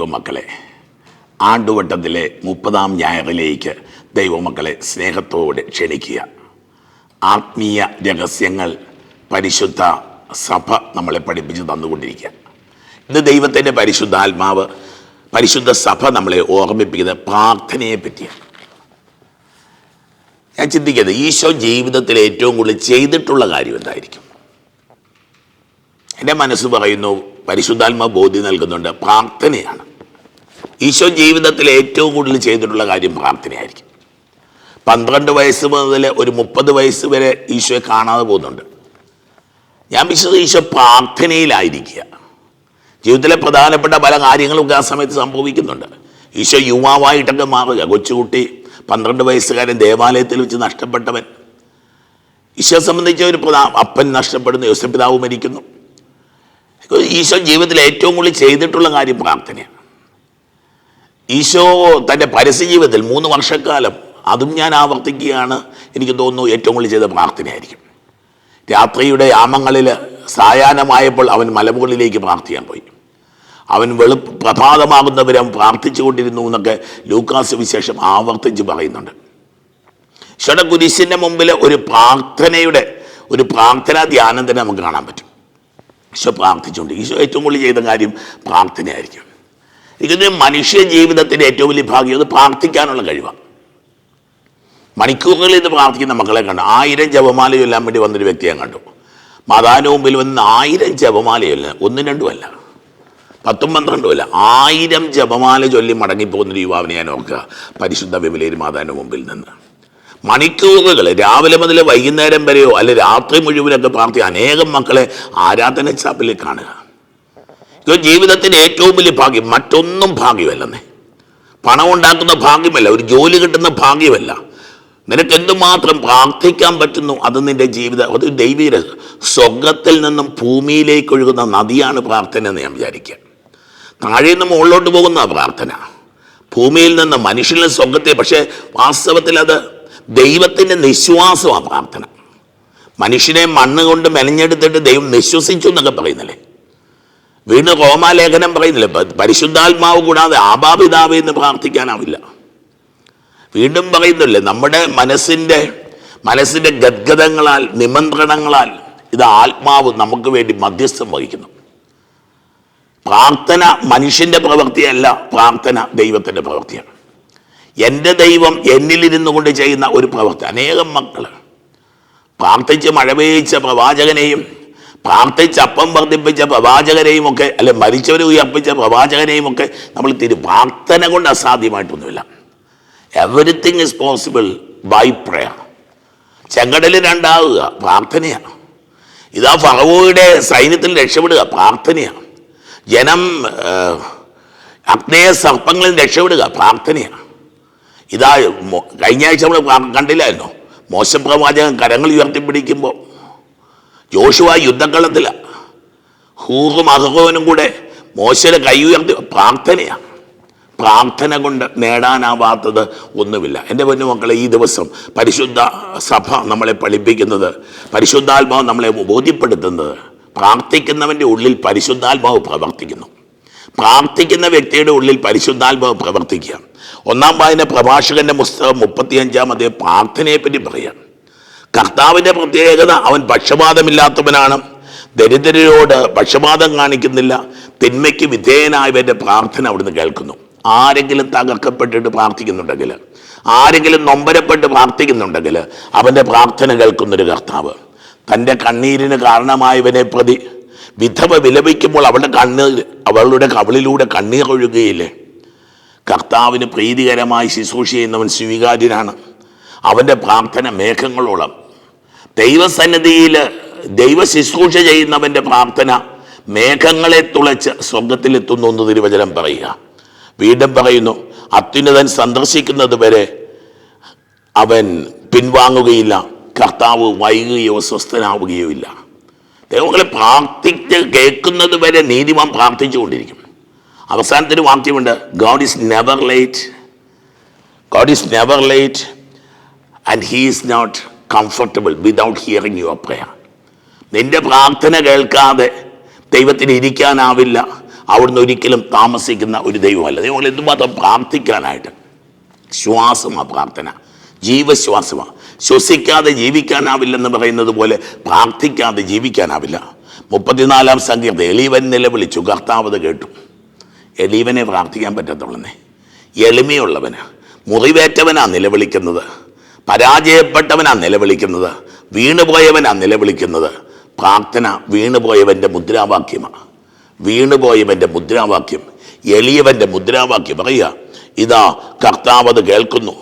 ദൈവമക്കളെ ആണ്ടുവട്ടത്തിലെ മുപ്പതാം ഞായറിലേക്ക് ദൈവമക്കളെ സ്നേഹത്തോടെ ക്ഷണിക്കുക. ആത്മീയ രഹസ്യങ്ങൾ പരിശുദ്ധ സഭ നമ്മളെ പഠിപ്പിച്ച് തന്നുകൊണ്ടിരിക്കുക. ഇത് ദൈവത്തിന്റെ പരിശുദ്ധാത്മാവ് പരിശുദ്ധ സഭ നമ്മളെ ഓർമ്മിപ്പിക്കുന്നത് പ്രാർത്ഥനയെ പറ്റിയാണ്. ഞാൻ ചിന്തിക്കുന്നത് ഈശോ ജീവിതത്തിൽ ഏറ്റവും കൂടുതൽ ചെയ്തിട്ടുള്ള കാര്യം എന്തായിരിക്കും? എന്റെ മനസ്സ് പറയുന്നു പരിശുദ്ധാത്മ ബോധ്യം നൽകുന്നുണ്ട് പ്രാർത്ഥനയാണ്. ഈശോ ജീവിതത്തിൽ ഏറ്റവും കൂടുതൽ ചെയ്തിട്ടുള്ള കാര്യം പ്രാർത്ഥനയായിരിക്കും. പന്ത്രണ്ട് വയസ്സ് മുതൽ ഒരു മുപ്പത് വയസ്സ് വരെ ഈശോയെ കാണാതെ പോകുന്നുണ്ട്. ഞാൻ വിശ്വസിച്ച് ഈശോ പ്രാർത്ഥനയിലായിരിക്കുക. ജീവിതത്തിലെ പ്രധാനപ്പെട്ട പല കാര്യങ്ങളൊക്കെ ആ സമയത്ത് സംഭവിക്കുന്നുണ്ട്. ഈശോ യുവാവായിട്ടൊക്കെ മാറുക. കൊച്ചുകുട്ടി പന്ത്രണ്ട് വയസ്സുകാരൻ ദേവാലയത്തിൽ വെച്ച് നഷ്ടപ്പെട്ടവൻ. ഈശോ സംബന്ധിച്ച ഒരു പ്രധാ അപ്പൻ നഷ്ടപ്പെടുന്നു യോസപിതാവ് മരിക്കുന്നു. ഈശോ ജീവിതത്തിൽ ഏറ്റവും കൂടുതൽ ചെയ്തിട്ടുള്ള കാര്യം പ്രാർത്ഥനയാണ്. ഈശോ തന്റെ പരസ്യ ജീവിതത്തിൽ മൂന്ന് വർഷക്കാലം അതും ഞാൻ ആവർത്തിക്കുകയാണ്. എനിക്ക് തോന്നുന്നു ഏറ്റവും കൂടുതൽ ചെയ്ത പ്രാർത്ഥനയായിരിക്കും. രാത്രിയുടെ യാമങ്ങളിൽ സായാഹ്നമായപ്പോൾ അവൻ മലമുകളിലേക്ക് പ്രാർത്ഥിക്കാൻ പോയി. അവൻ വെളു പ്രഭാതമാകുന്നവരെ പ്രാർത്ഥിച്ചു കൊണ്ടിരുന്നു എന്നൊക്കെ ലൂക്കാസ് വിശേഷം ആവർത്തിച്ച് പറയുന്നുണ്ട്. ഈശോയുടെ കുരിശിന്റെ മുമ്പിൽ ഒരു പ്രാർത്ഥനയുടെ ഒരു പ്രാർത്ഥനാ ധ്യാനം തന്നെ നമുക്ക് കാണാൻ പറ്റും. ഈശോ പ്രാർത്ഥിച്ചുകൊണ്ട് ഈശോ ഏറ്റവും കൂടുതൽ ചെയ്ത കാര്യം പ്രാർത്ഥനയായിരിക്കും. ഇത് മനുഷ്യ ജീവിതത്തിന്റെ ഏറ്റവും വലിയ ഭാഗ്യം അത് പ്രാർത്ഥിക്കാനുള്ള കഴിവാണ് മണിക്കൂറുകളിൽ ഇത് പ്രാർത്ഥിക്കുന്ന മക്കളെ കണ്ടു. ആയിരം ജപമാല ചൊല്ലാൻ വേണ്ടി വന്നൊരു വ്യക്തിയെ കണ്ടു. മാതാവിന് മുമ്പിൽ വന്ന് ആയിരം ജപമാല ചൊല്ലാൻ ഒന്നും രണ്ടുമല്ല പത്തും പന്ത്രണ്ടും അല്ല. ആയിരം ജപമാല ചൊല്ലി മടങ്ങിപ്പോകുന്നൊരു യുവാവിനെ ഞാൻ ഓർക്കുക. പരിശുദ്ധ വിമലയിൽ മാതാവിന്റെ മുമ്പിൽ നിന്ന്. മണിക്കൂറുകൾ രാവിലെ മുതൽ വൈകുന്നേരം വരെയോ അല്ലെ രാത്രി മുഴുവനൊക്കെ പ്രാർത്ഥി അനേകം മക്കളെ ആരാധന ചാപ്പിൽ കാണുക. ഇത് ജീവിതത്തിന്റെ ഏറ്റവും വലിയ ഭാഗ്യം. മറ്റൊന്നും ഭാഗ്യമല്ലെന്നേ. പണം ഉണ്ടാക്കുന്ന ഭാഗ്യമല്ല. ഒരു ജോലി കിട്ടുന്ന ഭാഗ്യമല്ല. നിനക്ക് എന്തുമാത്രം പ്രാർത്ഥിക്കാൻ പറ്റുന്നു? അത് നിന്റെ ജീവിതം അത് ദൈവീര സ്വർഗത്തിൽ നിന്നും ഭൂമിയിലേക്ക് ഒഴുകുന്ന നദിയാണ് പ്രാർത്ഥന എന്ന് ഞാൻ വിചാരിക്കുക. താഴെ നിന്ന് മുകളിലോട്ട് പോകുന്ന പ്രാർത്ഥന. ഭൂമിയിൽ നിന്ന് മനുഷ്യനിൽ സ്വർഗത്തെ പക്ഷേ വാസ്തവത്തിൽ അത് ദൈവത്തിന്റെ നിശ്വാസമാണ് പ്രാർത്ഥന. മനുഷ്യനെ മണ്ണ് കൊണ്ട് മെനഞ്ഞെടുത്തിട്ട് ദൈവം നിശ്വസിച്ചു എന്നൊക്കെ പറയുന്നില്ലേ? വീണ്ടും റോമാലേഖനം പറയുന്നില്ല. പരിശുദ്ധാത്മാവ് കൂടാതെ ആബാപിതാവ് എന്ന് പ്രാർത്ഥിക്കാനാവില്ല. വീണ്ടും പറയുന്നില്ലേ നമ്മുടെ മനസ്സിന്റെ മനസ്സിന്റെ ഗദ്ഗതങ്ങളാൽ നിമന്ത്രണങ്ങളാൽ ഇത് ആത്മാവ് നമുക്ക് വേണ്ടി മധ്യസ്ഥം വഹിക്കുന്നു. പ്രാർത്ഥന മനുഷ്യന്റെ പ്രവൃത്തിയല്ല പ്രാർത്ഥന ദൈവത്തിന്റെ പ്രവൃത്തിയാണ്. എന്റെ ദൈവം എന്നിലിരുന്നു കൊണ്ട് ചെയ്യുന്ന ഒരു പ്രവൃത്തി. അനേകം മക്കൾ പ്രാർത്ഥിച്ച് മഴ പെയ്ച്ച പ്രവാചകനെയും പ്രാർത്ഥിച്ച് അപ്പം വർദ്ധിപ്പിച്ച പ്രവാചകരെയും ഒക്കെ അല്ലെ മരിച്ചവരെ ഉയർപ്പിച്ച പ്രവാചകരെയും ഒക്കെ നമ്മൾ തിരു പ്രാർത്ഥന കൊണ്ട് അസാധ്യമായിട്ടൊന്നുമില്ല. Everything is possible by prayer ചെങ്കടൽ രണ്ടാവുക പ്രാർത്ഥനയാണ്. ഇതാ ഫറവോയുടെ സൈന്യത്തിൽ രക്ഷപ്പെടുക പ്രാർത്ഥനയാണ്. ജനം അഗ്നേയ സർപ്പങ്ങളിൽ രക്ഷപ്പെടുക പ്രാർത്ഥനയാണ്. ഇതാ കഴിഞ്ഞ ആഴ്ച നമ്മൾ കണ്ടില്ലായിരുന്നോ? കണ്ടില്ലായിരുന്നോ മോശപ്രവാചകൻ കരങ്ങൾ ഉയർത്തിപ്പിടിക്കുമ്പോൾ ജോഷുവ യുദ്ധക്കളത്തിലാണ് ഹൂറും അഹോവനും കൂടെ മോശയുടെ കൈ ഉയർത്തി പ്രാർത്ഥനയാണ് പ്രാർത്ഥന കൊണ്ട് നേടാനാവാത്തത് ഒന്നുമില്ല. എന്റെ പൊന്നു മക്കളെ ഈ ദിവസം പരിശുദ്ധ സഭ നമ്മളെ പഠിപ്പിക്കുന്നത് പരിശുദ്ധാത്മാവ് നമ്മളെ ബോധ്യപ്പെടുത്തുന്നത്. പ്രാർത്ഥിക്കുന്നവന്റെ ഉള്ളിൽ പരിശുദ്ധാത്മാവ് പ്രവർത്തിക്കുന്നു. പ്രാർത്ഥിക്കുന്ന വ്യക്തിയുടെ ഉള്ളിൽ പരിശുദ്ധാത്മാവ് പ്രവർത്തിക്കുക. ഒന്നാം വായന പ്രഭാഷകന്റെ പുസ്തകം അതേ പ്രാർത്ഥനയെപ്പറ്റി പറയാം. കർത്താവിന്റെ പ്രത്യേകത അവൻ പക്ഷപാതമില്ലാത്തവനാണ്. ദരിദ്രരോട് പക്ഷപാതം കാണിക്കുന്നില്ല. തിന്മയ്ക്ക് വിധേയനായവന്റെ പ്രാർത്ഥന അവിടുന്ന് കേൾക്കുന്നു. ആരെങ്കിലും തകർക്കപ്പെട്ടിട്ട് പ്രാർത്ഥിക്കുന്നുണ്ടെങ്കിൽ ആരെങ്കിലും നൊമ്പരപ്പെട്ട് പ്രാർത്ഥിക്കുന്നുണ്ടെങ്കിൽ അവന്റെ പ്രാർത്ഥന കേൾക്കുന്നൊരു കർത്താവ്. തന്റെ കണ്ണീരിന് കാരണമായവനെ പ്രതി. വിധവ വിലപിക്കുമ്പോൾ അവളുടെ കണ്ണ് അവളുടെ കവിളിലൂടെ കണ്ണീർ ഒഴുകുകയില്ലേ? കർത്താവിന് പ്രീതികരമായി ശുശ്രൂഷ ചെയ്യുന്നവൻ സ്വീകാര്യനാണ്. അവന്റെ പ്രാർത്ഥന മേഘങ്ങളോളം. ദൈവസന്നിധിയിൽ ദൈവ ശുശ്രൂഷ ചെയ്യുന്നവന്റെ പ്രാർത്ഥന മേഘങ്ങളെ തുളച്ച് സ്വർഗത്തിലെത്തുന്നു എന്ന് തിരുവചനം പറയുക. വീണ്ടും പറയുന്നു അത്യുന്നതൻ സന്ദർശിക്കുന്നത് വരെ അവൻ പിൻവാങ്ങുകയില്ല കർത്താവ് വൈകുകയോ സ്വസ്ഥനാവുകയോ ഇല്ല ദൈവങ്ങളെ പ്രാർത്ഥിച്ച് കേൾക്കുന്നത് വരെ നീതിമാൻ പ്രാർത്ഥിച്ചുകൊണ്ടിരിക്കും. അവസാനത്തിന് വാക്യമുണ്ട് God is never late God is never late and he is not comfortable without hearing your prayer നിന്റെ പ്രാർത്ഥന കേൾക്കാതെ ദൈവത്തിന് ഇരിക്കാനാവില്ല. അവിടുന്ന് ഒരിക്കലും താമസിക്കുന്ന ഒരു ദൈവമല്ല. ദൈവങ്ങൾ എന്തുമാത്രം പ്രാർത്ഥിക്കാനായിട്ട്? ശ്വാസമാണ് പ്രാർത്ഥന. ജീവശ്വാസമാണ് ശ്വസിക്കാതെ ജീവിക്കാനാവില്ലെന്ന് പറയുന്നത് പോലെ പ്രാർത്ഥിക്കാതെ ജീവിക്കാനാവില്ല. മുപ്പത്തിനാലാം സങ്കീർത്തം എളിവൻ നിലവിളിച്ചു. കർത്താവത് കേട്ടു. എളിവനെ പ്രാർത്ഥിക്കാൻ പറ്റത്തുള്ളന്നേ. എളിമയുള്ളവന് മുറിവേറ്റവനാണ് നിലവിളിക്കുന്നത്. പരാജയപ്പെട്ടവനാ നിലവിളിക്കുന്നത് വീണുപോയവനാ നിലവിളിക്കുന്നത്. പ്രാർത്ഥന വീണുപോയവന്റെ മുദ്രാവാക്യമാണ് വീണുപോയവന്റെ മുദ്രാവാക്യം എളിയവന്റെ മുദ്രാവാക്യം. പറയുക ഇതാ കർത്താവ് കേൾക്കുന്നു.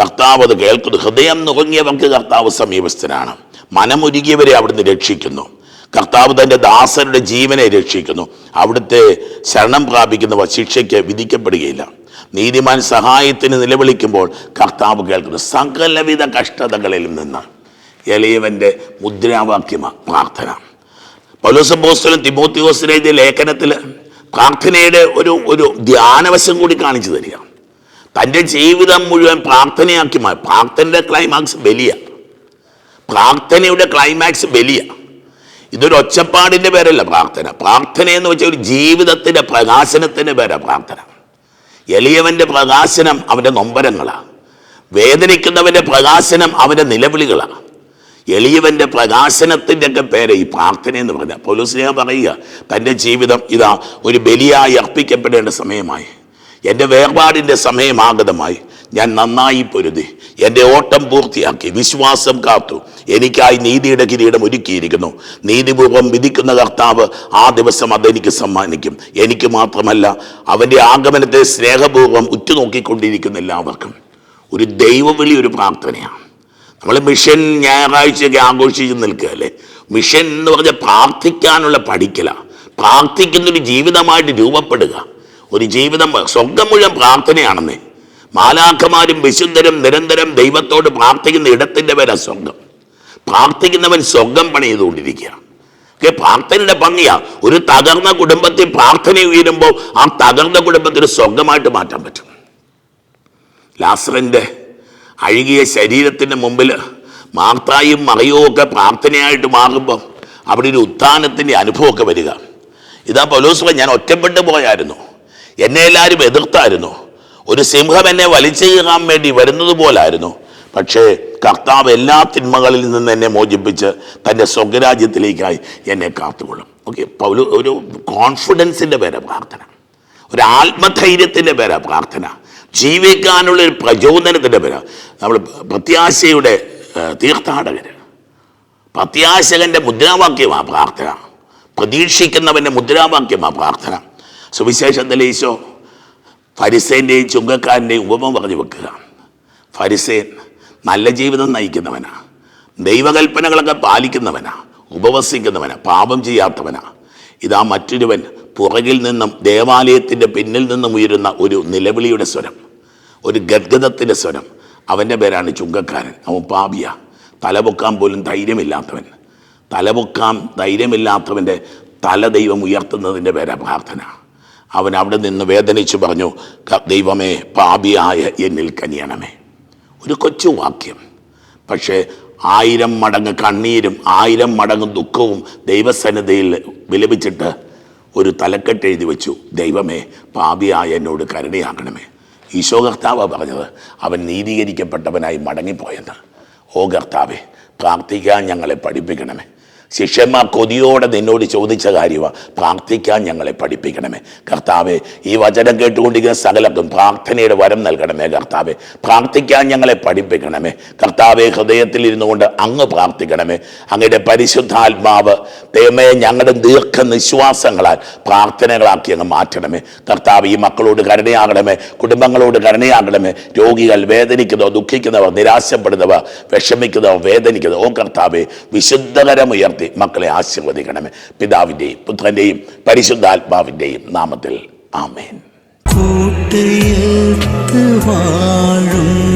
കർത്താവ് അത് കേൾക്കുന്നു. ഹൃദയം നുറങ്ങിയവർക്ക് കർത്താവ് സമീപസ്ഥനാണ്. മനമൊരുകിയവരെ അവിടുന്ന് രക്ഷിക്കുന്നു. കർത്താവ് തന്റെ ദാസരുടെ ജീവനെ രക്ഷിക്കുന്നു. അവിടുത്തെ ശരണം പ്രാപിക്കുന്നവർ ശിക്ഷയ്ക്ക് വിധിക്കപ്പെടുകയില്ല. നീതിമാൻ സഹായത്തിന് നിലവിളിക്കുമ്പോൾ കർത്താവ് കേൾക്കുന്നു സകലവിധ കഷ്ടതകളിൽ നിന്ന്. എളിയവന്റെ മുദ്രാവാക്യമാണ് പ്രാർത്ഥന. പൗലോസപ്പോസ്റ്റലും തിമോത്തിയോസിനെ എഴുതിയ ലേഖനത്തിൽ പ്രാർത്ഥനയുടെ ഒരു ഒരു ധ്യാനവശം കൂടി കാണിച്ചു തരിക. തന്റെ ജീവിതം മുഴുവൻ പ്രാർത്ഥനയാക്കി മാറി പ്രാർത്ഥനയുടെ ക്ലൈമാക്സ് ബലിയ പ്രാർത്ഥനയുടെ ക്ലൈമാക്സ് ബലിയ ഇതൊരു ഒച്ചപ്പാടിന്റെ പേരല്ല പ്രാർത്ഥന. പ്രാർത്ഥന എന്ന് വെച്ചാൽ ഒരു ജീവിതത്തിന്റെ പ്രകാശനത്തിന്റെ പേരാണ് പ്രാർത്ഥന. എളിയവന്റെ പ്രകാശനം അവന്റെ നൊമ്പരങ്ങളാണ്. വേദനിക്കുന്നവന്റെ പ്രകാശനം അവന്റെ നിലവിളികളാണ്. എളിയവന്റെ പ്രകാശനത്തിന്റെ ഒക്കെ പേര് ഈ പ്രാർത്ഥന എന്ന് പറഞ്ഞാൽ പോലീസിനെ പറയുക തന്റെ ജീവിതം ഇതാ ഒരു ബലിയായി അർപ്പിക്കപ്പെടേണ്ട സമയമായി. എന്റെ വേർപാടിന്റെ സമയമാഗതമായി. ഞാൻ നന്നായി പൊരുതി. എന്റെ ഓട്ടം പൂർത്തിയാക്കി വിശ്വാസം കാത്തു. എനിക്കായി നീതിയുടെ കിരീടം ഒരുക്കിയിരിക്കുന്നു. നീതിപൂർവം വിധിക്കുന്ന കർത്താവ് ആ ദിവസം അതെനിക്ക് സമ്മാനിക്കും. എനിക്ക് മാത്രമല്ല അവന്റെ ആഗമനത്തെ സ്നേഹപൂർവം ഉറ്റുനോക്കിക്കൊണ്ടിരിക്കുന്ന എല്ലാവർക്കും ഒരു ദൈവവിളി ഒരു പ്രാർത്ഥനയാണ്. നമ്മൾ മിഷൻ ഞായറാഴ്ചയൊക്കെ ആഘോഷിച്ച് നിൽക്കുകയല്ലേ മിഷൻ എന്ന് പറഞ്ഞാൽ പ്രാർത്ഥിക്കാനുള്ള പഠിക്കല. പ്രാർത്ഥിക്കുന്നൊരു ജീവിതമായിട്ട് രൂപപ്പെടുക. ഒരു ജീവിതം സ്വർഗം മുഴുവൻ പ്രാർത്ഥനയാണെന്നേ. മാലാഖമാരും വിശുദ്ധരും നിരന്തരം ദൈവത്തോട് പ്രാർത്ഥിക്കുന്ന ഇടത്തിന്റെ പേരാ സ്വർഗം. പ്രാർത്ഥിക്കുന്നവൻ സ്വർഗം പണിതുകൊണ്ടിരിക്കുകയാണ്. ഓക്കെ പ്രാർത്ഥനയുടെ ഭംഗിയാ. ഒരു തകർന്ന കുടുംബത്തിൽ പ്രാർത്ഥന ഉയരുമ്പോൾ ആ തകർന്ന കുടുംബത്തിന് സ്വർഗമായിട്ട് മാറ്റാൻ പറ്റും. ലാസറിന്റെ അഴുകിയ ശരീരത്തിന്റെ മുമ്പിൽ മാർത്തായും മറയോ ഒക്കെ പ്രാർത്ഥനയായിട്ട് മാറുമ്പോൾ അവിടെ ഒരു ഉത്ഥാനത്തിന്റെ അനുഭവമൊക്കെ വരിക. ഇതാ പൗലോസ് ഞാൻ ഒറ്റപ്പെട്ടു പോയായിരുന്നു. എന്നെ എല്ലാവരും എതിർത്തായിരുന്നു. ഒരു സിംഹം എന്നെ വലിച്ചെയ്യാൻ വേണ്ടി വരുന്നത് പോലായിരുന്നു. പക്ഷേ കർത്താവ് എല്ലാ തിന്മകളിൽ നിന്ന് എന്നെ മോചിപ്പിച്ച് തന്റെ സ്വർഗരാജ്യത്തിലേക്കായി എന്നെ കാത്തുകൊള്ളും. ഓക്കെ പൗലു ഒരു കോൺഫിഡൻസിന്റെ പേരാ പ്രാർത്ഥന. ഒരു ആത്മധൈര്യത്തിന്റെ പേരാ പ്രാർത്ഥന. ജീവിക്കാനുള്ള ഒരു പ്രചോദനത്തിന്റെ പേരാ നമ്മൾ പ്രത്യാശയുടെ തീർത്ഥാടകർ പ്രത്യാശകന്റെ മുദ്രാവാക്യമാണ് പ്രാർത്ഥന. പ്രതീക്ഷിക്കുന്നവന്റെ മുദ്രാവാക്യമാണ് പ്രാർത്ഥന. സുവിശേഷം ഈശോ ഫരിസേന്റെയും ചുങ്കക്കാരന്റെയും ഉപമ പറഞ്ഞു വെക്കുക. ഫരിസേൻ നല്ല ജീവിതം നയിക്കുന്നവനാ. ദൈവകൽപ്പനകളൊക്കെ പാലിക്കുന്നവനാ. ഉപവസിക്കുന്നവനാ. പാപം ചെയ്യാത്തവനാ. ഇതാ മറ്റൊരുവൻ പുറകിൽ നിന്നും ദേവാലയത്തിന്റെ പിന്നിൽ നിന്നും ഉയരുന്ന ഒരു നിലവിളിയുടെ സ്വരം. ഒരു ഗദ്ഗതത്തിന്റെ സ്വരം. അവന്റെ പേരാണ് ചുങ്കക്കാരൻ. അവൻ പാപിയ. തലപൊക്കാൻ പോലും ധൈര്യമില്ലാത്തവൻ. തലപൊക്കാൻ ധൈര്യമില്ലാത്തവന്റെ തല ദൈവം ഉയർത്തുന്നതിന്റെ പേരാ പ്രാർത്ഥന. അവൻ അവിടെ നിന്ന് വേദനിച്ച് പറഞ്ഞു ദൈവമേ പാപിയായ എന്നിൽ കനിയണമേ. ഒരു കൊച്ചു വാക്യം. പക്ഷേ ആയിരം മടങ്ങ് കണ്ണീരും ആയിരം മടങ്ങ് ദുഃഖവും ദൈവസന്നിധിയിൽ വിലപിച്ചിട്ട് ഒരു തലക്കെട്ട് എഴുതി വെച്ചു ദൈവമേ പാപിയായ എന്നോട് കരുണയാകണമേ. ഈശോ കർത്താവ് പറഞ്ഞത് അവൻ നീതീകരിക്കപ്പെട്ടവനായി മടങ്ങിപ്പോയെന്ന്. ഓ കർത്താവെ പ്രാർത്ഥിക്കാൻ ഞങ്ങളെ പഠിപ്പിക്കണമേ. ശിഷ്യന്മാർ കൊതിയോടെ നിന്നോട് ചോദിച്ച കാര്യമാണ് പ്രാർത്ഥിക്കാൻ ഞങ്ങളെ പഠിപ്പിക്കണമേ. കർത്താവെ ഈ വചനം കേട്ടുകൊണ്ടിരിക്കുന്ന സകലർക്കും പ്രാർത്ഥനയുടെ വരം നൽകണമേ കർത്താവെ. പ്രാർത്ഥിക്കാൻ ഞങ്ങളെ പഠിപ്പിക്കണമേ. കർത്താവെ ഹൃദയത്തിൽ ഇരുന്നു കൊണ്ട് അങ്ങ് പ്രാർത്ഥിക്കണമേ. അങ്ങയുടെ പരിശുദ്ധാത്മാവ് ദൈവമേ ഞങ്ങളുടെ ദീർഘ നിശ്വാസങ്ങളാൽ പ്രാർത്ഥനകളാക്കി അങ്ങ് മാറ്റണമേ. കർത്താവ് ഈ മക്കളോട് കരുണയാകണമേ. കുടുംബങ്ങളോട് കരുണയാകണമേ. രോഗികൾ വേദനിക്കുന്നവർ ദുഃഖിക്കുന്നവർ നിരാശപ്പെടുന്നവർ വിഷമിക്കുന്നവർ വേദനിക്കുന്നവർ. ഓ കർത്താവെ വിശുദ്ധകരമുയർത്തി മക്കളെ ആശീർവദിക്കണമേ. പിതാവിന്റെയും പുത്രന്റെയും പരിശുദ്ധാത്മാവിന്റെയും നാമത്തിൽ ആമേൻ. വാഴും